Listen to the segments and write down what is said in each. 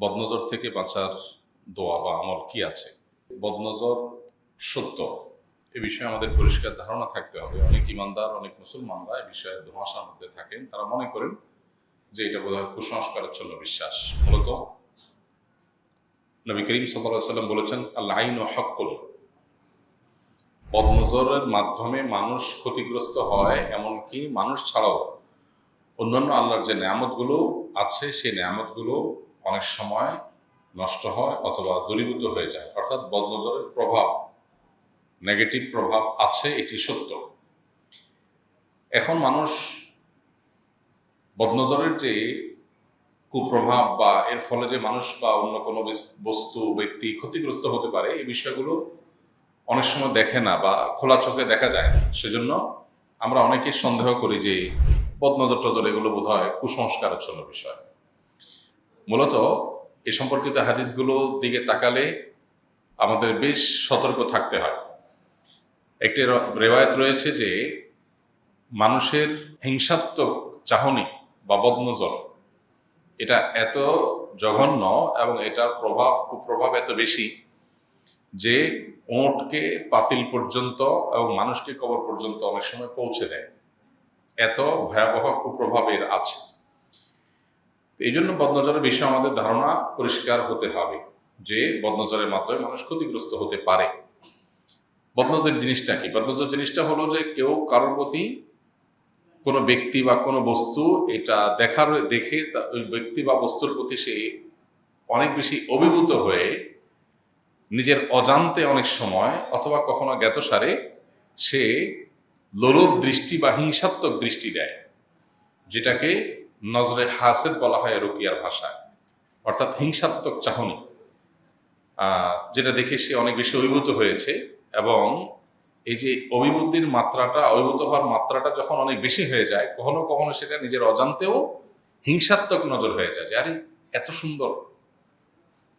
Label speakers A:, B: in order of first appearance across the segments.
A: বদনজর থেকে বাঁচার দোয়া বা আমল কি আছে? বদনজর সত্য। এ বিষয়ে আমাদের পরিষ্কার ধারণা থাকতে হবে। অনেক ইমানদার, অনেক মুসলমানরা এ বিষয়ে ধোঁয়াশার মধ্যে থাকেন। তারা মনে করেন যে এটা বোধহয় জন্য বিশ্বাস। মূলত নবী করিম সাল্লাম বলেছেন আইন ও হকুল বদনজরের মাধ্যমে মানুষ ক্ষতিগ্রস্ত হয় এমনকি মানুষ ছাড়াও অন্যান্য আল্লাহর যে নিয়ামতগুলো আছে, সেই নিয়ামতগুলো অনেক সময় নষ্ট হয় অথবা দূরীভূত হয়ে যায়। অর্থাৎ বদনজরের প্রভাব নেগেটিভ প্রভাব আছে, এটি সত্য। এখন মানুষ বদনজরের যে কুপ্রভাব বা এর ফলে যে মানুষ বা অন্য কোনো বস্তু, ব্যক্তি ক্ষতিগ্রস্ত হতে পারে, এই বিষয়গুলো অনেক সময় দেখে না বা খোলা চোখে দেখা যায় না। সেজন্য আমরা অনেকে সন্দেহ করি যে বদনজর টজর এগুলো বোধ হয় কুসংস্কারাচ্ছন্ন বিষয়। মূলত এ সম্পর্কিত হাদিসগুলো দিকে তাকালে আমাদের বেশ সতর্ক থাকতে হয়। একটি রেওয়ায়ত রয়েছে যে মানুষের হিংসাত্মক চাহনি বা বদনজর, এটা এত জঘন্য এবং এটার প্রভাব, কুপ্রভাব এত বেশি যে ওঁটকে পাতিল পর্যন্ত এবং মানুষকে কবর পর্যন্ত অনেক সময় পৌঁছে দেয়। এত ভয়াবহ কুপ্রভাবের আছে। এই জন্য বদনজরের বিষয়ে আমাদের ধারণা পরিষ্কার হতে হবে যে বদনজরের মাধ্যমে মানুষ ক্ষতিগ্রস্ত হতে পারে। বদনজর জিনিসটা কি? বদনজর জিনিসটা হলো যে কেউ কারোর প্রতি কোনো ব্যক্তি বা কোনো বস্তু এটা দেখার, দেখে ওই ব্যক্তি বা বস্তুর প্রতি সে অনেক বেশি অভিভূত হয়ে নিজের অজান্তে অনেক সময় অথবা কখনো জ্ঞাতসারে সে লোলভ দৃষ্টি বা হিংসাত্মক দৃষ্টি দেয়, যেটাকে নজরে হাসেদ বলা হয় রুকিয়ার ভাষায়। অর্থাৎ হিংসাত্মক চাহনি। যেটা দেখে সে অনেক বেশি অভিভূত হয়েছে এবং এই যে অভিভূতির মাত্রাটা, অভিভূত হওয়ার মাত্রাটা যখন অনেক বেশি হয়ে যায়, কখনো কখনো সেটা নিজের অজান্তেও হিংসাত্মক নজর হয়ে যায় যে, আরে, এত সুন্দর।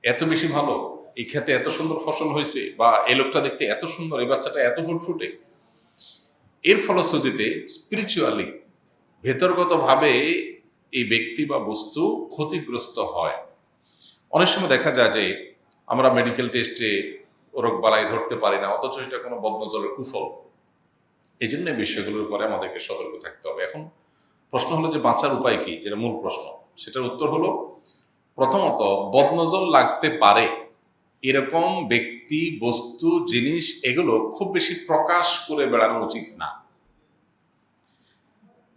A: এত বেশি ভালো। এই ক্ষেতে এত সুন্দর ফসল হয়েছে বা এই লোকটা দেখতে এত সুন্দর, এই বাচ্চাটা এত ফুটফুটে এর ফলশ্রুতিতে স্পিরিচুয়ালি ভেতরগতভাবে এই ব্যক্তি বা বস্তু ক্ষতিগ্রস্ত হয়। অনেক সময় দেখা যায় যে আমরা মেডিকেল টেস্টে রোগ বালাই ধরতে পারি না, অথচ এটা কোনো বদনজরের কুফল। এই জন্য বিষয়গুলোর উপরে আমাদেরকে সতর্ক থাকতে হবে। এখন প্রশ্ন হলো যে বাঁচার উপায় কি? যেটা মূল প্রশ্ন। সেটার উত্তর হলো, প্রথমত, বদনজর লাগতে পারে। এরকম ব্যক্তি, বস্তু, জিনিস, এগুলো খুব বেশি প্রকাশ করে বেড়ানো উচিত না।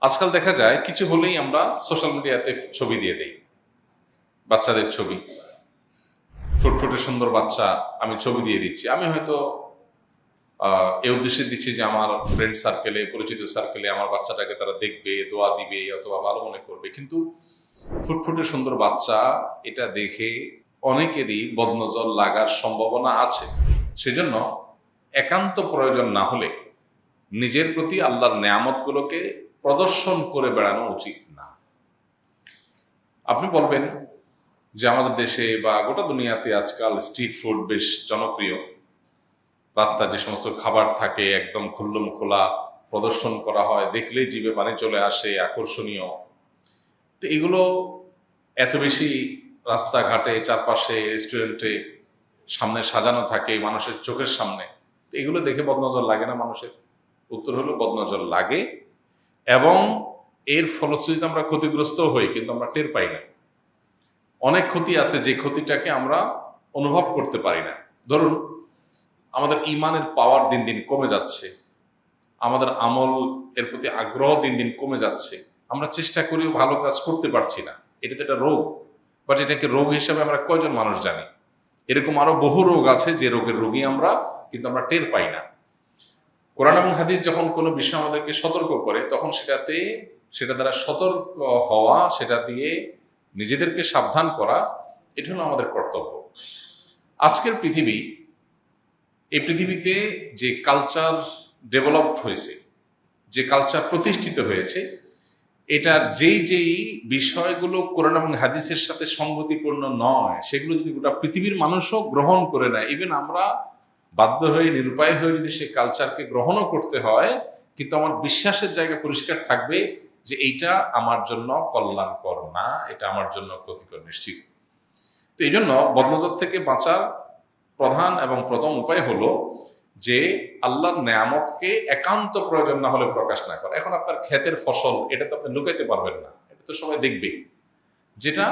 A: আজকাল দেখা যায় কিছু হলেই আমরা সোশ্যাল মিডিয়াতে ছবি দিয়ে দেই। বাচ্চাদের ছবি। ফুটফুটে সুন্দর বাচ্চা, আমি ছবি দিয়ে দিচ্ছি। আমি হয়তো এ উদ্দেশ্যে দিচ্ছি যে আমার ফ্রেন্ড সার্কেলে পরিচিত সার্কেলে আমার বাচ্চাটাকে তারা দেখবে, দোয়া দিবে, অথবা ভালো মনে করবে। কিন্তু ফুটফুটে সুন্দর বাচ্চা, এটা দেখে অনেকেরই বদনজর লাগার সম্ভাবনা আছে। সেজন্য একান্ত প্রয়োজন না হলে নিজের প্রতি আল্লাহর নেয়ামতগুলোকে প্রদর্শন করে বেড়ানো উচিত না। আপনি বলবেন যে আমাদের দেশে বা গোটা দুনিয়াতে আজকাল স্ট্রিট ফুড বেশ জনপ্রিয়। রাস্তায় যে সমস্ত খাবার থাকে, একদম খুল্লুম খোলা, প্রদর্শন করা হয়, দেখলেই জীবে পানি চলে আসে, আকর্ষণীয়। তো এগুলো এত বেশি রাস্তাঘাটে, চারপাশে, রেস্টুরেন্টে সামনে সাজানো থাকে, মানুষের চোখের সামনে। এগুলো দেখে বদনজর লাগে না মানুষের? উত্তর হলো, বদনজর লাগে। এবং এর ফলশ্রুতিতে আমরা ক্ষতিগ্রস্ত হই, কিন্তু আমরা টের পাই না। অনেক ক্ষতি আছে, যে ক্ষতিটাকে আমরা অনুভব করতে পারি না। ধরুন, আমাদের ইমানের পাওয়ার দিন দিন কমে যাচ্ছে, আমাদের আমল এর প্রতি আগ্রহ দিন দিন কমে যাচ্ছে, আমরা চেষ্টা করেও ভালো কাজ করতে পারছি না। এটা তো একটা রোগ বাট এটাকে রোগ হিসাবে আমরা কয়জন মানুষ জানি? এরকম আরও বহু রোগ আছে, যে রোগের রোগী আমরা, কিন্তু আমরা টের পাই না। কোরআন এবং হাদিস যখন কোনো বিষয় আমাদেরকে সতর্ক করে, তখন সেটাতে, সেটা দ্বারা সতর্ক হওয়া, সেটা দিয়ে নিজেদেরকে সাবধান করা, এটা হলো আমাদের কর্তব্য। আজকের পৃথিবী, এই পৃথিবীতে যে কালচার ডেভেলপড হয়েছে, যে কালচার প্রতিষ্ঠিত হয়েছে এটার যেই যেই বিষয়গুলো কোরআন এবং হাদিসের সাথে সঙ্গতিপূর্ণ নয়, সেগুলো যদি গোটা পৃথিবীর মানুষও গ্রহণ করে নেয় ইভেন আমরা বাধ্য হয়ে, নিরুপায় হয়ে যদি সে কালচারকে গ্রহণও করতে হয়, কিন্তু আমার বিশ্বাসের জায়গা পরিষ্কার থাকবে যে এইটা আমার জন্য কল্যাণকর না, এটা আমার জন্য ক্ষতিকর নিশ্চিত। তো এই জন্য বদনজর থেকে বাঁচার প্রধান এবং প্রথম উপায় হলো যে আল্লাহর নেয়ামতকে একান্ত প্রয়োজন না হলে প্রকাশ না করা। এখন আপনার ক্ষেতের ফসল, এটা তো আপনি লুকাইতে পারবেন না, এটা তো সবাই দেখবে। যেটা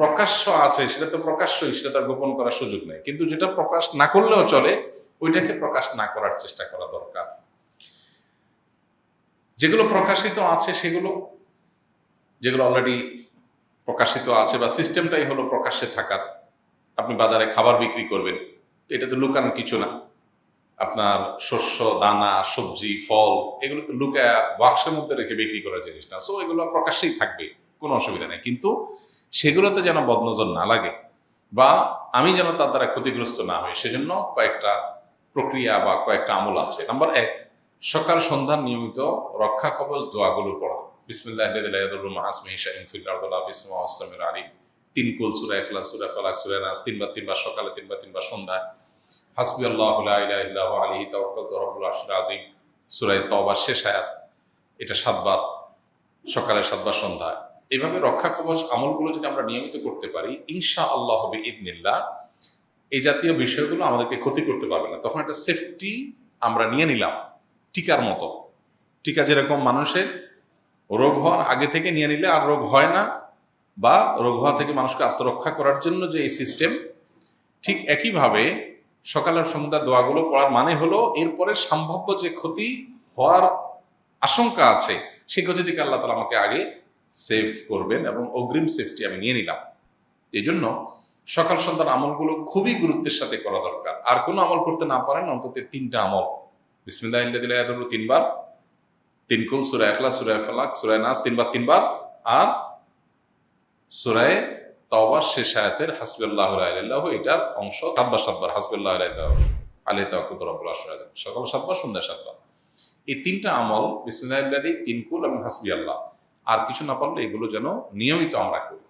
A: প্রকাশ্য আছে, সেটা তো প্রকাশ্যই, সেটা তার গোপন করার সুযোগ নেই। কিন্তু যেটা প্রকাশ না করলেও চলে ওইটাকে প্রকাশ না করার চেষ্টা করা দরকার। যেগুলো প্রকাশিত আছে সেগুলো, যেগুলো অলরেডি প্রকাশিত আছে বা সিস্টেমটাই হলো প্রকাশ্যে থাকার। আপনি বাজারে খাবার বিক্রি করবেন, এটা তো লুকানো কিছু না। আপনার শস্য, দানা, সবজি, ফল, এগুলো তো লুকায়া বাক্সের মধ্যে রেখে বিক্রি করার জিনিস না। সো এগুলো প্রকাশ্যেই থাকবে, কোনো অসুবিধা নেই। কিন্তু সেগুলোতে যেন বদনজর না লাগে বা আমি যেন তার দ্বারা ক্ষতিগ্রস্ত না হই, সেজন্য কয়েকটা প্রক্রিয়া বা কয়েকটা আমল আছে। নাম্বার এক, সকাল সন্ধ্যার নিয়মিত রক্ষা কবচ দোয়াগুলো পড়া। বিসমিল্লাহ তিনবার তিনবার সকালে, তিনবার তিনবার শেষ এটা সাতবার, সকালে সাতবার এইভাবে রক্ষা কবচ আমলগুলো যদি আমরা নিয়মিত করতে পারি ইনশা আল্লাহ হবে ইদনিল্লাহ এই জাতীয় বিষয়গুলো আমাদেরকে ক্ষতি করতে পারবে না। তখন একটা সেফটি আমরা নিয়ে নিলাম, টিকার মতো। টিকা যেরকম মানুষের রোগ হওয়ার আগে থেকে নিয়ে নিলে আর রোগ হয় না বা রোগ হওয়া থেকে মানুষকে আত্মরক্ষা করার জন্য যে এই সিস্টেম ঠিক একইভাবে সকালের সন্ধ্যা দোয়াগুলো পড়ার মানে হলো এরপরে সম্ভাব্য যে ক্ষতি হওয়ার আশঙ্কা আছে, সে ক্ষতি থেকে আল্লাহ তালা আমাকে আগে সেভ করবেন এবং অগ্রিম সেফটি আমি নিয়ে নিলাম। এই জন্য সকাল সন্ধ্যার আমলগুলো খুবই গুরুত্বের সাথে করা দরকার। আর কোনো আমল করতে না পারেন, অন্তত তিনটা আমল। বিসমিল্লাহ দিলে তিনবার, তিন কুল সুরায় এখলা সুরায় ফালাক সুরায় নাস তিনবার তিনবার। আর সুরায় তওবার শেষ আয়াতের হাসবুল্লাহ আল্লাহ এটার অংশ সাতবার সাতবার, হাসবুল্লাহ আলী তাকুত রব্বুল আসর সকাল সাতবার, সন্ধ্যা সাতবার। এই তিনটা আমল, বিসমিল্লাহ তিন কুল এবং হাসবি আল্লাহ। আর কিছু না পারলে এগুলো যেন নিয়মিত আমরা করি।